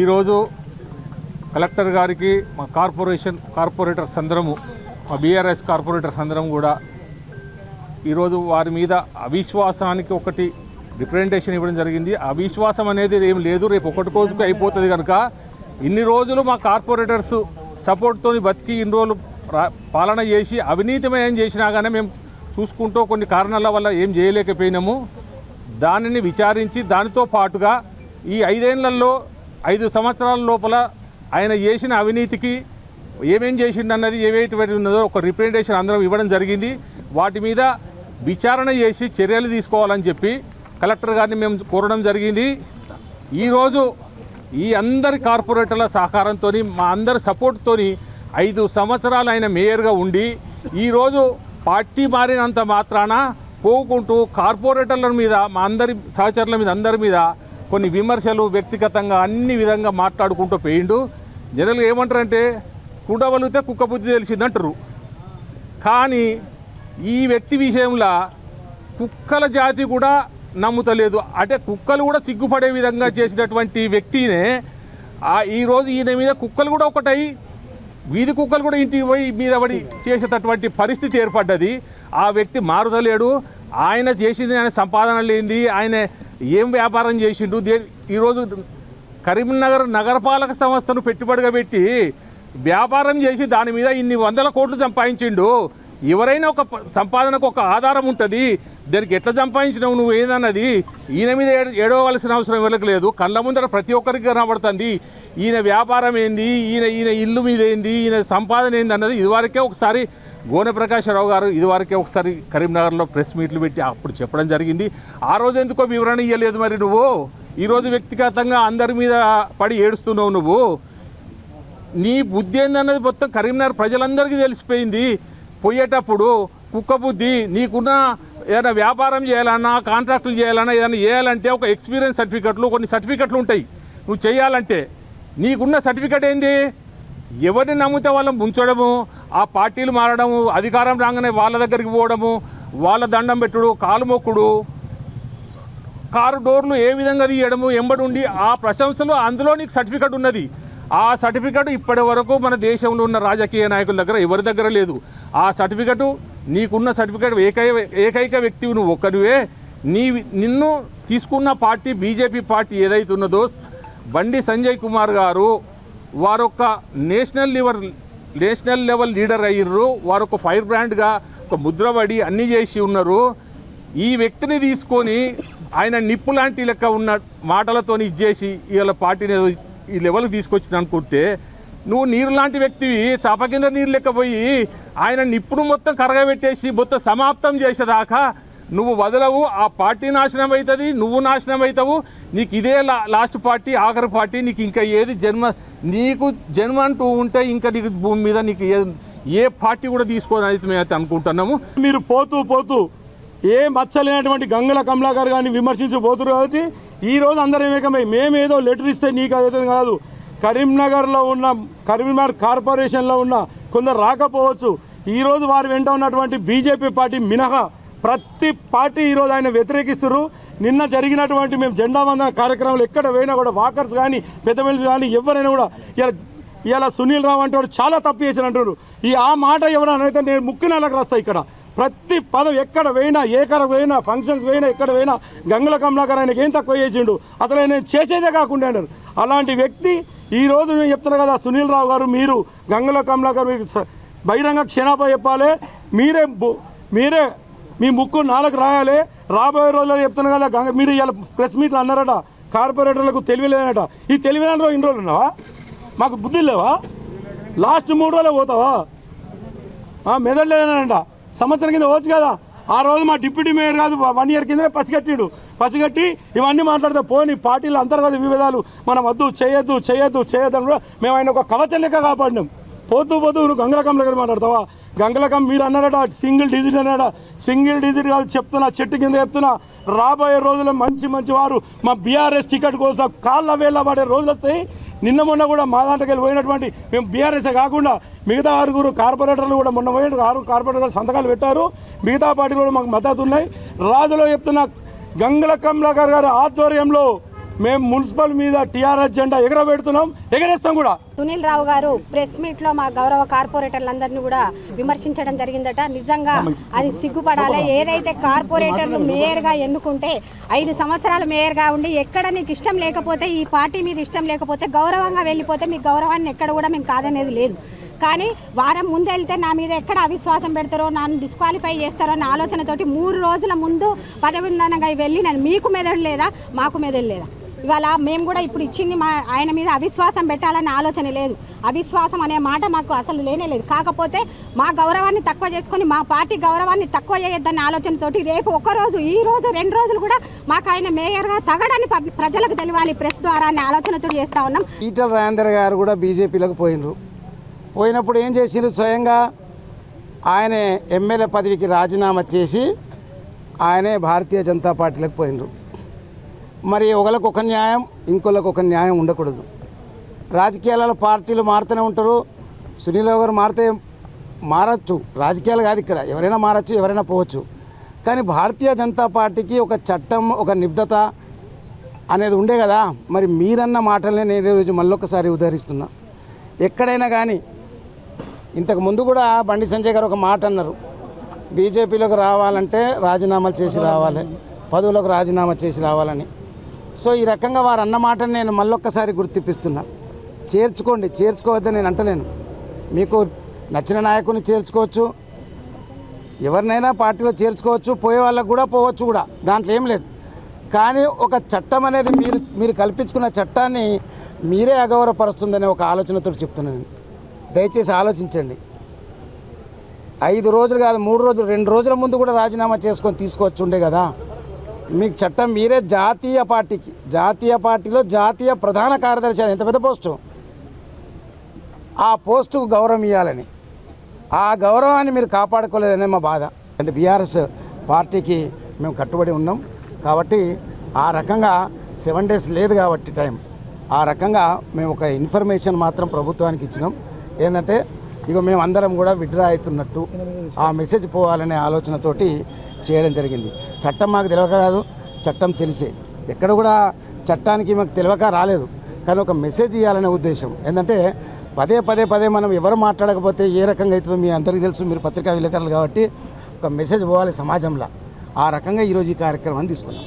ఈరోజు కలెక్టర్ గారికి మా కార్పొరేషన్ కార్పొరేటర్స్ అందరము మా బీఆర్ఎస్ కార్పొరేటర్స్ అందరం కూడా ఈరోజు వారి మీద అవిశ్వాసానికి ఒకటి రిప్రజెంటేషన్ ఇవ్వడం జరిగింది. అవిశ్వాసం అనేది ఏం లేదు. రేపు ఒకటి రోజుకు అయిపోతుంది కనుక ఇన్ని రోజులు మా కార్పొరేటర్స్ సపోర్ట్తో బతికి ఇన్ని రోజులు పాలన చేసి అవినీతిమయం చేసినా కానీ మేము చూసుకుంటూ కొన్ని కారణాల వల్ల ఏం చేయలేకపోయినాము. దానిని విచారించి దానితో పాటుగా ఈ ఐదేళ్ళలో సంవత్సరాల లోపల ఆయన చేసిన అవినీతికి ఏమేం చేసిండన్నది ఏవేటువంటి ఉన్నదో ఒక రిప్రజెంటేషన్ అందరం ఇవ్వడం జరిగింది. వాటి మీద విచారణ చేసి చర్యలు తీసుకోవాలని చెప్పి కలెక్టర్ గారిని మేము కోరడం జరిగింది. ఈరోజు ఈ అందరి కార్పొరేటర్ల సహకారంతో మా అందరి సపోర్ట్తో ఐదు సంవత్సరాలు ఆయన మేయర్గా ఉండి ఈరోజు పార్టీ మారినంత మాత్రాన పోకుంటూ కార్పొరేటర్ల మీద మా అందరి సహచరుల మీద అందరి మీద కొన్ని విమర్శలు వ్యక్తిగతంగా అన్ని విధంగా మాట్లాడుకుంటూ పోయిండు. జనరల్గా ఏమంటారంటే కుడవలితే కుక్క బుద్ధి తెలిసిందంటారు కానీ ఈ వ్యక్తి విషయంలో కుక్కల జాతి కూడా నమ్ముతలేదు. అంటే కుక్కలు కూడా సిగ్గుపడే విధంగా చేసినటువంటి వ్యక్తినే ఈరోజు ఈయన మీద కుక్కలు కూడా ఒకటై వీధి కుక్కలు కూడా ఇంటికి పోయి మీద పడి చేసేటటువంటి పరిస్థితి ఏర్పడ్డది. ఆ వ్యక్తి మారుతలేడు. ఆయన చేసింది ఆయన సంపాదన లేనిది. ఆయన ఏం వ్యాపారం చేసిండు? దే ఈరోజు కరీంనగర్ నగరపాలక సంస్థను పెట్టుబడిగా పెట్టి వ్యాపారం చేసి దాని మీద ఇన్ని వందల కోట్లు సంపాదించిండు. ఎవరైనా ఒక సంపాదనకు ఒక ఆధారం ఉంటుంది. దానికి ఎట్లా సంపాదించినావు నువ్వు ఏదన్నది? ఈయన మీద ఏడ- ఏడవలసిన అవసరం ఎవరికి లేదు. కళ్ళ ముందర ప్రతి ఒక్కరికి కనబడుతుంది. ఈయన వ్యాపారం ఏంది? ఈయన ఈయన ఇల్లు మీద ఏంది? ఈయన సంపాదన ఏంది అన్నది ఇదివరకే ఒకసారి గోనె ప్రకాశరావు గారు ఇదివరకే ఒకసారి కరీంనగర్లో ప్రెస్ మీట్లు పెట్టి అప్పుడు చెప్పడం జరిగింది. ఆ రోజు ఎందుకో వివరణ ఇవ్వలేదు మరి నువ్వు? ఈరోజు వ్యక్తిగతంగా అందరి మీద పడి ఏడుస్తున్నావు నువ్వు. నీ బుద్ధి ఏందన్నది మొత్తం కరీంనగర్ ప్రజలందరికీ తెలిసిపోయింది. పోయేటప్పుడు కుక్క బుద్ధి నీకున్న ఏదైనా వ్యాపారం చేయాలన్నా కాంట్రాక్టులు చేయాలన్నా ఏదైనా చేయాలంటే ఒక ఎక్స్పీరియన్స్ సర్టిఫికెట్లు కొన్ని సర్టిఫికెట్లు ఉంటాయి. నువ్వు చేయాలంటే నీకున్న సర్టిఫికెట్ ఏంది? ఎవరిని నమ్మితే వాళ్ళని ముంచడము ఆ పార్టీలు మారడము అధికారం రాగానే వాళ్ళ దగ్గరికి పోవడము వాళ్ళ దండం పెట్టుడు కాలు మొక్కుడు కారు డోర్లు ఏ విధంగా తీయడము ఎంబడి ఉండి ఆ ప్రశంసలు అందులో నీకు సర్టిఫికెట్ ఉన్నది. ఆ సర్టిఫికెట్ ఇప్పటి వరకు మన దేశంలో ఉన్న రాజకీయ నాయకుల దగ్గర ఎవరి దగ్గర లేదు. ఆ సర్టిఫికెట్ నీకున్న సర్టిఫికెట్ ఏకై ఏకైక వ్యక్తి నువ్వు ఒక్కరివే నీ నిన్ను తీసుకున్న పార్టీ బీజేపీ పార్టీ ఏదైతే ఉన్నదో బండి సంజయ్ కుమార్ గారు వారొక national level national level leader అయ్యారు వారొక ఫైర్ బ్రాండ్గా ఒక ముద్రపడి అన్నీ చేసి ఉన్నారు. ఈ వ్యక్తిని తీసుకొని ఆయన నిప్పు లాంటి లెక్క ఉన్న మాటలతో ఇచ్చేసి ఇవాళ పార్టీని ఈ లెవెల్కి తీసుకొచ్చింది అనుకుంటే నువ్వు నీరు లాంటి వ్యక్తివి చాప కింద నీరు లేకపోయి ఆయన నిప్పుడు మొత్తం కరగబెట్టేసి మొత్తం సమాప్తం చేసేదాకా నువ్వు వదలవు ఆ పార్టీ నాశనం అవుతుంది నువ్వు నాశనం అవుతావు నీకు ఇదే లా లాస్ట్ పార్టీ ఆఖరి పార్టీ నీకు ఇంకా ఏది జన్మ నీకు జన్మ అంటూ ఉంటే ఇంకా నీకు భూమి మీద నీకు ఏ ఏ పార్టీ కూడా తీసుకోని అయితే మేమైతే అనుకుంటున్నాము. మీరు పోతూ పోతూ ఏ మచ్చలేనటువంటి గంగల కమలాకర్ గారిని విమర్శించి పోతున్నారు కాబట్టి ఈ రోజు అందరం ఏకమై మేమేదో లెటర్ ఇస్తే నీకు అదైతే కాదు. కరీంనగర్లో ఉన్న కరీంనగర్ కార్పొరేషన్లో ఉన్న కొందరు రాకపోవచ్చు. ఈరోజు వారు వెంట ఉన్నటువంటి బీజేపీ పార్టీ మినహా ప్రతి పార్టీ ఈరోజు ఆయన వ్యతిరేకిస్తున్నారు నిన్న జరిగినటువంటి మేము జెండా వందన కార్యక్రమాలు ఎక్కడ పోయినా కూడా వాకర్స్ కానీ పెద్ద మనుషులు కానీ ఎవరైనా కూడా ఇలా ఇలా సునీల్ రావు అంటే చాలా తప్పు చేసిన ఈ ఆ మాట ఎవరైనా అయితే నేను ముక్కు నెలకు రాస్తా ఇక్కడ. ప్రతి పదం ఎక్కడ పోయినా ఏకర పోయినా ఫంక్షన్స్ పోయినా ఎక్కడ పోయినా గంగుల కమలాకర్ ఆయనకి ఏం తక్కువ చేసిండు? అసలు ఆయన చేసేదే కాకుండా అన్నారు. అలాంటి వ్యక్తి ఈరోజు మేము చెప్తున్నా కదా సునీల్ రావు గారు మీరు గంగుల కమలాకర్ మీకు బహిరంగ క్షణాప చెప్పాలి. మీరే బు- మీరే మీ ముక్కు నాలుగు రాయాలి. రాబోయే రోజుల్లో చెప్తున్నా కదా గంగ మీరు ఇలా ప్రెస్ మీట్లు అన్నారట కార్పొరేటర్లకు తెలివిలేదనట ఈ తెలివిలేని రోజు ఇన్ని రోజులు ఉన్నావా? మాకు బుద్ధి లేవా? లాస్ట్ మూడు రోజులే పోతావా? మెదడు లేదనంట సంవత్సరం కింద పోవచ్చు కదా. ఆ రోజు మా డిప్యూటీ మేయర్ కాదు వన్ ఇయర్ కింద పసిగట్టిండు. పసిగట్టి ఇవన్నీ మాట్లాడితే పోని పార్టీల అంతర్గత విభేదాలు మనం వద్దు చేయొద్దు చేయొద్దు చేయొద్దు అని కూడా మేము ఆయన ఒక కవచం లెక్క కాపాడినాం. పోతూ పోతూ నువ్వు గంగలకం దగ్గర మాట్లాడతావా? గంగలకం మీరు అన్నారట సింగిల్ డిజిట్ అన్నాడ సింగిల్ డిజిట్ కాదు చెప్తున్నా చెట్టు కింద చెప్తున్నా. రాబోయే రోజుల్లో మంచి మంచి వారు మా బీఆర్ఎస్ టికెట్ కోసం కాళ్ళ వేళ్ళ పడే రోజులు వస్తాయి. నిన్న మొన్న కూడా మా దాంట్లోకి వెళ్ళి పోయినటువంటి మేము బీఆర్ఎస్ కాకుండా మిగతా ఆరుగురు కార్పొరేటర్లు కూడా మొన్న పోయిన ఆరు కార్పొరేటర్లు సంతకాలు పెట్టారు. మిగతా పార్టీలు కూడా మాకు మద్దతు ఉన్నాయి. రాజులో చెప్తున్న గంగుల కమలాకర్ గారి ఆధ్వర్యంలో మేము మున్సిపల్ మీద టీఆర్ఎస్ జెండా ఎగరబెడుతున్నాం ఎగరేస్తాం కూడా. సునీల్ రావు గారు ప్రెస్ మీట్లో మా గౌరవ కార్పొరేటర్లందరినీ కూడా విమర్శించడం జరిగిందట. నిజంగా అది సిగ్గుపడాలి. ఏదైతే కార్పొరేటర్లు మేయర్గా ఎన్నుకుంటే ఐదు సంవత్సరాలు మేయర్గా ఉండి ఎక్కడ నీకు ఇష్టం లేకపోతే ఈ పార్టీ మీద ఇష్టం లేకపోతే గౌరవంగా వెళ్ళిపోతే మీ గౌరవాన్ని ఎక్కడ కూడా మేము కాదనేది లేదు. కానీ వారం ముందు వెళ్తే నా మీద ఎక్కడ అవిశ్వాసం పెడతారో నన్ను డిస్క్వాలిఫై చేస్తారో అన్న ఆలోచనతోటి మూడు రోజుల ముందు పదవి ఉందనగా వెళ్ళి నేను మీకు మెదడు లేదా మాకు మెదడు లేదా? ఇవాళ మేము కూడా ఇప్పుడు ఇచ్చింది మా ఆయన మీద అవిశ్వాసం పెట్టాలన్న ఆలోచన లేదు. అవిశ్వాసం అనే మాట మాకు అసలు లేనే లేదు. కాకపోతే మా గౌరవాన్ని తక్కువ చేసుకొని మా పార్టీ గౌరవాన్ని తక్కువ చేయొద్దన్న ఆలోచనతోటి రేపు ఒకరోజు ఈ రోజు రెండు రోజులు కూడా మాకు ఆయన మేయర్గా తగడని ప్రజలకు తెలియాలి ప్రెస్ ద్వారా అనే ఆలోచనతో చేస్తా ఉన్నాం. ఈటల రాజేందర్ గారు కూడా బీజేపీలోకి పోయినరు పోయినప్పుడు ఏం చేసిండ్రు? స్వయంగా ఆయన ఎమ్మెల్యే పదవికి రాజీనామా చేసి ఆయనే భారతీయ జనతా పార్టీలకు పోయినరు మరి ఒకరికి ఒక న్యాయం ఇంకొకరికి ఒక న్యాయం ఉండకూడదు. రాజకీయాలలో పార్టీలు మారుతూనే ఉంటారు. సునీల్ గారు మారితే మారచ్చు. రాజకీయాలు కాదు ఇక్కడ. ఎవరైనా మారచ్చు ఎవరైనా పోవచ్చు. కానీ భారతీయ జనతా పార్టీకి ఒక చట్టం ఒక నిబద్ధత అనేది ఉండే కదా. మరి మీరన్న మాటలనే నేను ఈరోజు మళ్ళొకసారి ఉదహరిస్తున్నా. ఎక్కడైనా కానీ ఇంతకు ముందు కూడా బండి సంజయ్ గారు ఒక మాట అన్నారు. బీజేపీలోకి రావాలంటే రాజీనామాలు చేసి రావాలి. పదవులకు రాజీనామా చేసి రావాలని. సో ఈ రకంగా వారు అన్న నేను మళ్ళొక్కసారి గుర్తిపిస్తున్నా చేర్చుకోండి చేర్చుకోవద్దని నేను అంటలేను. మీకు నచ్చిన నాయకుని చేర్చుకోవచ్చు ఎవరినైనా పార్టీలో చేర్చుకోవచ్చు పోయే వాళ్ళకు కూడా పోవచ్చు కూడా దాంట్లో ఏం లేదు. కానీ ఒక చట్టం అనేది మీరు మీరు కల్పించుకున్న చట్టాన్ని మీరే అగౌరవపరుస్తుందనే ఒక ఆలోచనతో చెప్తున్నాను నేను. దయచేసి ఆలోచించండి. ఐదు రోజులు కాదు మూడు రోజులు రెండు రోజుల ముందు కూడా రాజీనామా చేసుకొని తీసుకోవచ్చు ఉండే కదా. మీకు చట్టం మీరే జాతీయ పార్టీకి. జాతీయ పార్టీలో జాతీయ ప్రధాన కార్యదర్శి ఎంత పెద్ద పోస్టు? ఆ పోస్టుకు గౌరవం ఇవ్వాలని ఆ గౌరవాన్ని మీరు కాపాడుకోలేదనే మా బాధ. అంటే బీఆర్ఎస్ పార్టీకి మేము కట్టుబడి ఉన్నాం. కాబట్టి ఆ రకంగా సెవెన్ డేస్ లేదు కాబట్టి టైం. ఆ రకంగా మేము ఒక ఇన్ఫర్మేషన్ మాత్రం ప్రభుత్వానికి ఇచ్చినాం. ఏంటంటే ఇక మేము అందరం కూడా విడ్రా అవుతున్నట్టు ఆ మెసేజ్ పోవాలనే ఆలోచనతోటి చేయడం జరిగింది. చట్టం మాకు తెలియక కాదు చట్టం తెలిసే. ఎక్కడ కూడా చట్టానికి మాకు తెలియక రాలేదు. కానీ ఒక మెసేజ్ ఇవ్వాలనే ఉద్దేశం. ఏంటంటే పదే పదే పదే మనం ఎవరు మాట్లాడకపోతే ఏ రకంగా అవుతుందో మీ అందరికీ తెలుసు మీరు పత్రికా విలేకరులు కాబట్టి ఒక మెసేజ్ పోవాలి సమాజంలో. ఆ రకంగా ఈరోజు ఈ కార్యక్రమాన్ని తీసుకున్నాం.